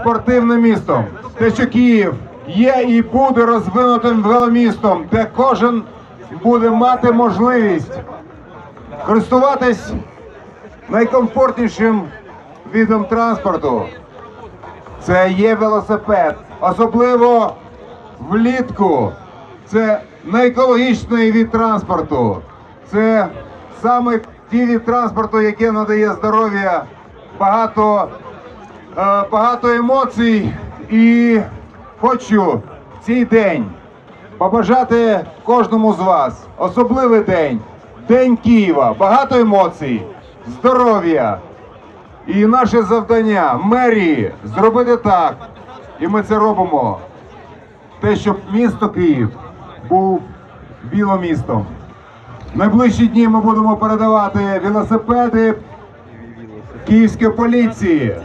спортивним містом. Те, що Київ є і буде розвинутим веломістом, де кожен буде мати можливість користуватись найкомфортнішим видом транспорту. Це є велосипед, особливо влітку. Це найекологічний від транспорту. Це саме ті від транспорту, яке надає здоров'я, багато, багато емоцій. І хочу в цей день побажати кожному з вас особливий день, День Києва, багато емоцій, здоров'я. І наше завдання мерії зробити так, і ми це робимо. Те, щоб місто Київ був біломістом. В найближчі дні ми будемо передавати велосипеди київської поліції.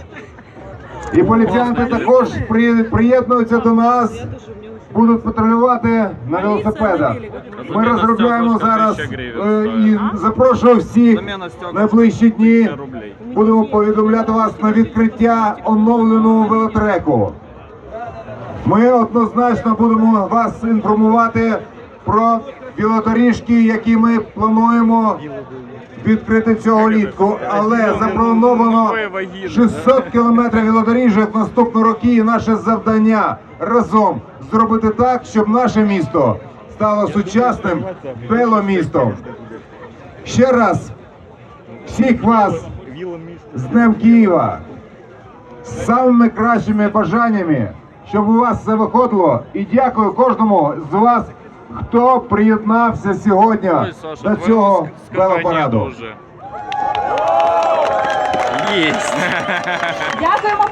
І поліціянти також приєднуються до нас, будуть патрулювати на велосипедах. Ми розробляємо зараз е, і запрошую всіх найближчі дні. Будемо повідомляти вас на відкриття оновленого велотреку. Ми однозначно будемо вас інформувати про велодоріжки, які ми плануємо відкрити цього літку. Але заплановано 600 кілометрів велодоріжок наступного роки. І наше завдання разом зробити так, щоб наше місто стало сучасним веломістом. Ще раз всіх вас з Днем Києва з самими кращими бажаннями, щоб у вас все виходило. І дякую кожному з вас, хто приєднався сьогодні Ой, Саша, до цього велопараду. Дякуємо. Дякуємо,